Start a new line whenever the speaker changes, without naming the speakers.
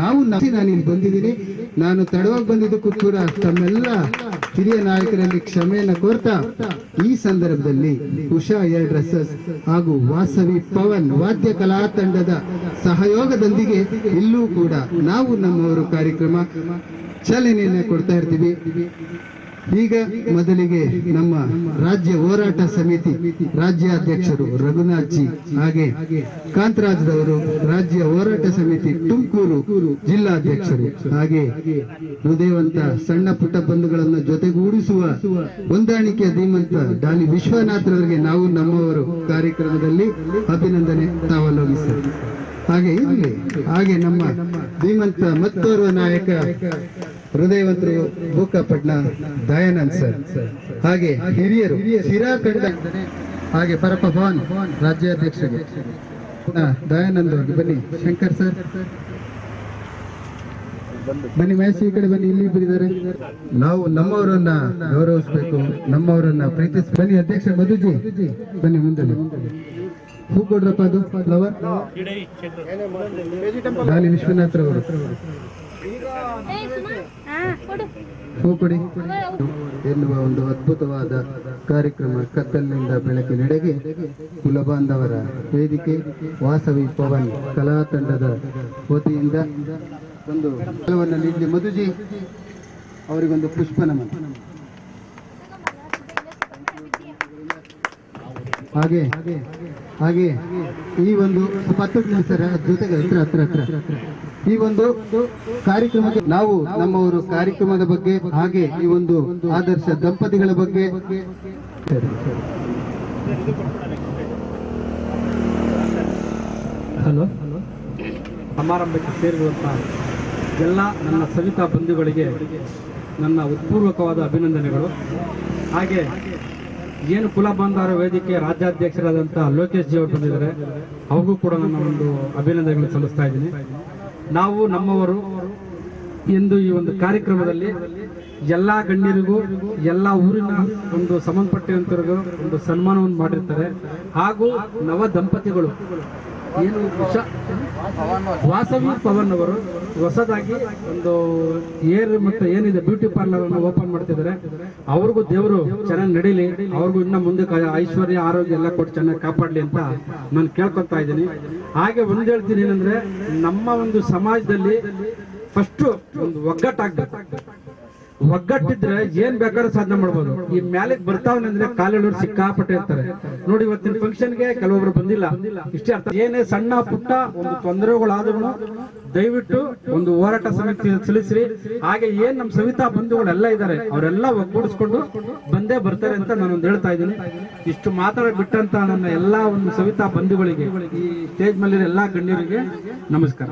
ನಾವು ನಾನು ಇಲ್ಲಿ ಬಂದಿದ್ದೀನಿ. ನಾನು ತಡವಾಗಿ ಬಂದಿದ್ದಕ್ಕೂ ಕೂಡ ತಮ್ಮೆಲ್ಲ ಹಿರಿಯ ನಾಯಕರಲ್ಲಿ ಕ್ಷಮೆಯನ್ನು ಕೋರ್ತಾ, ಈ ಸಂದರ್ಭದಲ್ಲಿ ಉಷಾ ಏರ್ ಡ್ರೆಸ್ಸಸ್ ಹಾಗೂ ವಾಸವಿ ಪವನ್ ವಾದ್ಯ ಕಲಾ ತಂಡದ ಸಹಯೋಗದೊಂದಿಗೆ ಇಲ್ಲೂ ಕೂಡ ನಾವು ನಮ್ಮವರು ಕಾರ್ಯಕ್ರಮ ಚಾಲನೆಯನ್ನ ಕೊಡ್ತಾ ಇರ್ತೀವಿ. ಈಗ ಮೊದಲಿಗೆ ನಮ್ಮ ರಾಜ್ಯ ಹೋರಾಟ ಸಮಿತಿ ರಾಜ್ಯಾಧ್ಯಕ್ಷರು ರಘುನಾಥ್ ಜಿ ಹಾಗೆ ಕಾಂತರಾಜ್ರವರು ರಾಜ್ಯ ಹೋರಾಟ ಸಮಿತಿ ತುಮಕೂರು ಜಿಲ್ಲಾಧ್ಯಕ್ಷರು. ಹಾಗೆ ಹೃದಯವಂತ ಸಣ್ಣ ಪುಟ್ಟ ಬಂಧುಗಳನ್ನು ಜೊತೆಗೂಡಿಸುವ ಹೊಂದಾಣಿಕೆಯ ಧೀಮಂತ ಡಾಲಿ ವಿಶ್ವನಾಥ್ರವರಿಗೆ ನಾವು ನಮ್ಮವರು ಕಾರ್ಯಕ್ರಮದಲ್ಲಿ ಅಭಿನಂದನೆ ತಾವಲೋಗಿಸ್ತಾರೆ ಹಾಗೆ ಇರಲಿ. ಹಾಗೆ ನಮ್ಮ ಧೀಮಂತ ಮತ್ತೋರ್ವ ನಾಯಕ ಹೃದಯವಂತರು ಬೂಕಪಟ್ನ ದಯಾನಂದ್ ಸರ್. ಹಾಗೆ ಹಿರಿಯರು ಸಿರಾ ಕಂಡ ಹಾಗೆ ಪರಪ್ಪ ಭವನ್ ರಾಜ್ಯಾಧ್ಯಕ್ಷ ದಯಾನಂದ್ ಅವರಿಗೆ ಬನ್ನಿ. ಶಂಕರ್ ಸರ್. ಬನ್ನಿ ಮಹೇಶ್, ಈ ಕಡೆ ಬನ್ನಿ ಇಲ್ಲಿ ಇಬ್ಬರಿದ್ದಾರೆ ನಾವು ನಮ್ಮವರನ್ನ ಗೌರವಿಸಬೇಕು, ನಮ್ಮವರನ್ನ ಪ್ರೀತಿಸ್ ಬನ್ನಿ ಅಧ್ಯಕ್ಷ ಮಧುಜಿ. ಬನ್ನಿ ಮುಂದೆ ಹೂ ಕೊಡ್ರಪ್ಪ ಅದು ಫ್ಲವರ್ ಡಾಲಿ ವಿಶ್ವನಾಥ್ರವರು ಹೂ ಕೊಡಿ. ಎನ್ನುವ ಒಂದು ಅದ್ಭುತವಾದ ಕಾರ್ಯಕ್ರಮ ಕತ್ತಲಿನಿಂದ ಬೆಳಕಿನೆಡೆಗೆ ಕುಲಬಾಂಧವರ ವೇದಿಕೆ ವಾಸವಿ ಪವನ್ ಕಲಾ ತಂಡದ ವತಿಯಿಂದ ಒಂದು ನೀಡಿ ಮಧುಜಿ ಅವರಿಗೊಂದು ಪುಷ್ಪ ನಮನ ಹಾಗೆ ಹಾಗೆ ಈ ಒಂದು ಸರ್ ಜೊತೆಗೆ ಹತ್ರ ಹತ್ರ ಹತ್ರ ಈ ಒಂದು ಕಾರ್ಯಕ್ರಮಕ್ಕೆ ನಾವು ನಮ್ಮವರು ಕಾರ್ಯಕ್ರಮದ ಬಗ್ಗೆ ಹಾಗೆ ಈ ಒಂದು ಆದರ್ಶ ದಂಪತಿಗಳ ಬಗ್ಗೆ.
ಹಲೋ? ಸಮಾರಂಭಕ್ಕೆ ಸೇರಿರುವಂಥ ಎಲ್ಲ ನನ್ನ ಸವಿತಾ ಬಂಧುಗಳಿಗೆ ನನ್ನ ಉತ್ಪೂರ್ವಕವಾದ ಅಭಿನಂದನೆಗಳು. ಹಾಗೆ ಏನು ಕುಲ ಬಂದಾರ ವೇದಿಕೆ ರಾಜ್ಯಾಧ್ಯಕ್ಷರಾದಂಥ ಲೋಕೇಶ್ ಜಿ ಅವರು ಬಂದಿದ್ದಾರೆ, ಅವ್ರಿಗೂ ಕೂಡ ನನ್ನ ಒಂದು ಅಭಿನಂದನೆಗಳನ್ನು ಸಲ್ಲಿಸ್ತಾ ಇದ್ದೀನಿ. ನಾವು ನಮ್ಮವರು ಎಂದು ಈ ಒಂದು ಕಾರ್ಯಕ್ರಮದಲ್ಲಿ ಎಲ್ಲ ಗಣ್ಯರಿಗೂ, ಎಲ್ಲ ಊರಿನ ಒಂದು ಸಂಬಂಧಪಟ್ಟಂತರಿಗೂ ಒಂದು ಸನ್ಮಾನವನ್ನು ಮಾಡಿರ್ತಾರೆ. ಹಾಗೂ ನವ ದಂಪತಿಗಳು ಏನು ವಿಷ ವಾಸವಿ ಪವನ್ ಅವರು ಹೊಸದಾಗಿ ಒಂದು ಏರ್ ಮತ್ತು ಏನಿದೆ ಬ್ಯೂಟಿ ಪಾರ್ಲರ್ ಅನ್ನು ಓಪನ್ ಮಾಡ್ತಿದ್ದಾರೆ. ಅವ್ರಿಗೂ ದೇವರು ಚೆನ್ನಾಗಿ ನಡೀಲಿ. ಅವ್ರಿಗೂ ಇನ್ನ ಮುಂದೆ ಐಶ್ವರ್ಯ, ಆರೋಗ್ಯ ಎಲ್ಲ ಕೊಟ್ಟು ಚೆನ್ನಾಗಿ ಕಾಪಾಡಲಿ ಅಂತ ನಾನು ಕೇಳ್ಕೊತಾ ಇದ್ದೀನಿ. ಹಾಗೆ ಒಂದು ಹೇಳ್ತೀನಿ ಏನಂದ್ರೆ, ನಮ್ಮ ಒಂದು ಸಮಾಜದಲ್ಲಿ ಫಸ್ಟು ಒಂದು ಒಗ್ಗಟ್ಟಾಗ್ಬೇಕು. ಒಗ್ಗಟ್ಟಿದ್ರೆ ಏನ್ ಬೇಕಾದ್ರೂ ಸಾಧನೆ ಮಾಡ್ಬೋದು. ಈ ಮ್ಯಾಲಿಗೆ ಬರ್ತಾವನಂದ್ರೆ ಕಾಲೆಳೂರು ಸಿಕ್ಕಾಪಟ್ಟೆ ಇರ್ತಾರೆ. ನೋಡಿ ಇವತ್ತಿನ ಫಂಕ್ಷನ್ಗೆ ಕೆಲವೊಬ್ರು ಬಂದಿಲ್ಲ. ಇಷ್ಟೇ ಅರ್ಥ. ಏನೇ ಸಣ್ಣ ಪುಟ್ಟ ಒಂದು ತೊಂದರೆಗಳಾದ್ರು ದಯವಿಟ್ಟು ಒಂದು ಹೋರಾಟ ಸಮಿತಿ ಸಲ್ಲಿಸ್ರಿ. ಹಾಗೆ ಏನ್ ನಮ್ಮ ಸವಿತಾ ಬಂಧುಗಳೆಲ್ಲ ಇದ್ದಾರೆ ಅವರೆಲ್ಲ ಒಗ್ಗೂಡಿಸ್ಕೊಂಡು ಬಂದೇ ಬರ್ತಾರೆ ಅಂತ ನಾನು ಒಂದು ಹೇಳ್ತಾ ಇದ್ದೀನಿ. ಇಷ್ಟು ಮಾತಾಡ ಬಿಟ್ಟಂತ ನನ್ನ ಎಲ್ಲಾ ಒಂದು ಸವಿತಾ ಬಂಧುಗಳಿಗೆ, ಈ ಸ್ಟೇಜ್ ಮೇಲಿರೋ ಎಲ್ಲಾ ಗಣ್ಯರಿಗೆ ನಮಸ್ಕಾರ.